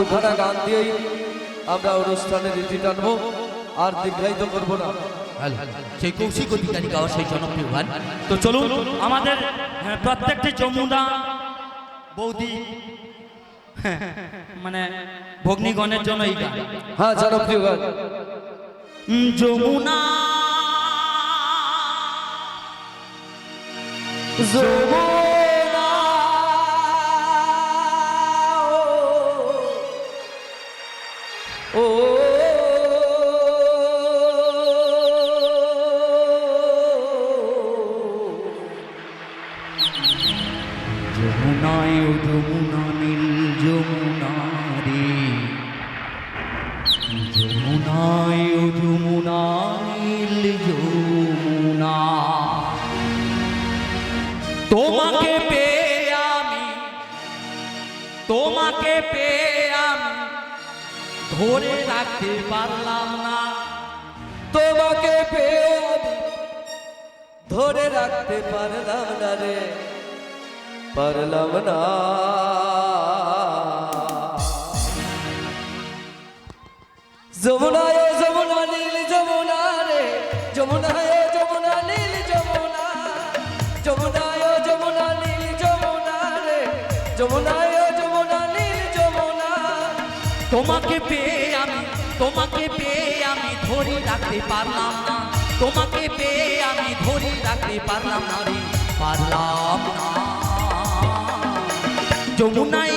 দুখানা গান দিয়েই আমরা অনুষ্ঠানের রীতি টানবো আর দীর্ঘায়িত করব না। সেই কৌশিক অধিকারী গাওয়া সেই জনপ্রিয় গান। তো চলুন আমাদের হ্যাঁ, প্রত্যেকটি যমুনা বৌদি হ্যাঁ, মানে ভগ্নিগণের জন্য এই গান। হ্যাঁ জনপ্রিয় গান। যমুনা যমুনা তোমাকে পেয়ে আমি, তোমাকে পেয়ে আমি, ধরে রাখতে পারলাম না। তোমাকে পেয়ে ধরে রাখতে পারলাম না রে, পারলাম না। যমুনায় যমুনায় যমুনা, নীল যমুনা। তোমাকে পেয়ে আমি, তোমাকে পেয়ে আমি ধরে রাখতে পারলাম না। তোমাকে পেয়ে আমি ধরে রাখতে পারলাম না রে, পারলাম না। যমুনাই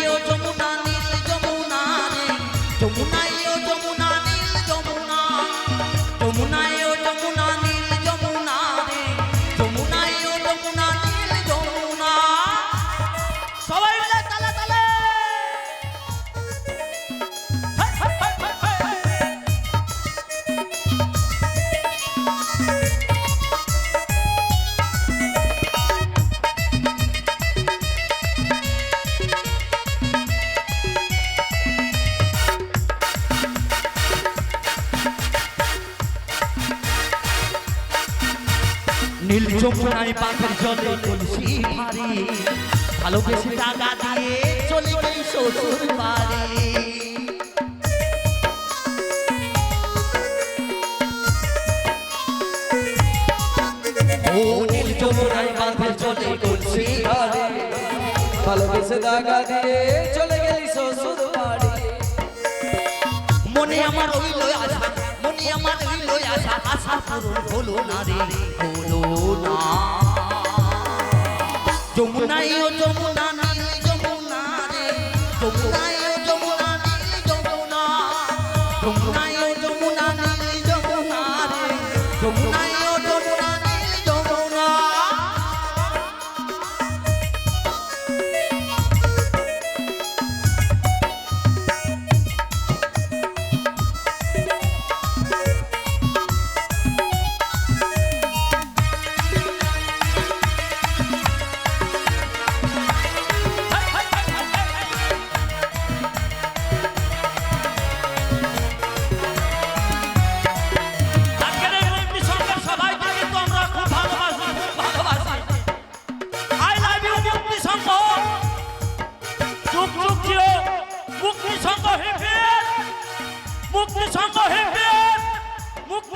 নীল যমুনায় পাখির জলে কলসি ভারী। ভালোবেসে টাকা দিয়ে চলে গেই শ্বশুর বাড়ি। দাগা দিয়ে চলে গেলি শ্বশুর বাড়ি। মনে আমার মনে আমার হৃদয় আশা আশা পূরণ হলো না রে, হলো না। যমুনাই ও যমুনা নীল যমুনা রে যমুনা যমুনা। যমুনা রে, যমুনা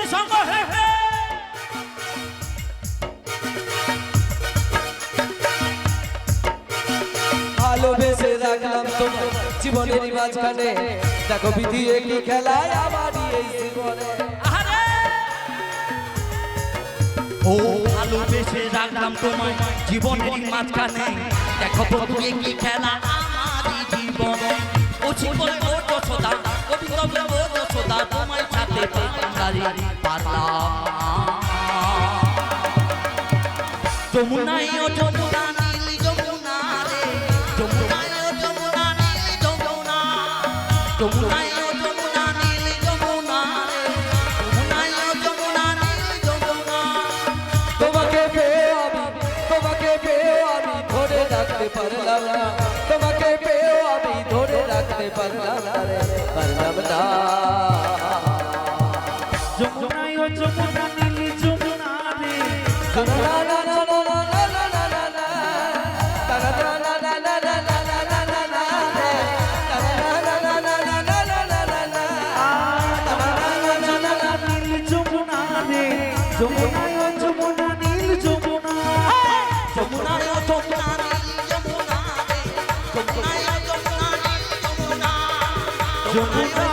মুক্তি সংঘ হেপে ভালোবেসে রাখলাম তোমার জীবনের মাঝখানে। দেখো বিধি একই খেলায় আমারই এই জীবনে। আরে ও ভালোবেসে রাখলাম তোমায় জীবনের মাঝখানে। দেখো বন্ধু কি খেলা আমারই জীবনে। ও জীবন ও যশোদা কবিতা ও যশোদা তোমায় ছাড়তে পারলাম না রে, পারলাম না। যমুনাই ও যমুনা নীল যমুনা রে। যমুনাই ও যমুনা নীল যমুনা। যমুনাই ও যমুনা নীল যমুনা রে। যমুনাই যমুনা নীল তোমাকে পেয়ে আমি ধরে রাখতে পারলাম না। তোমাকে পারলাম না। যমুনা যমুনা নীল যমুনা। যমুনা যমুনা নীল যমুনা যমুনা। যমুনা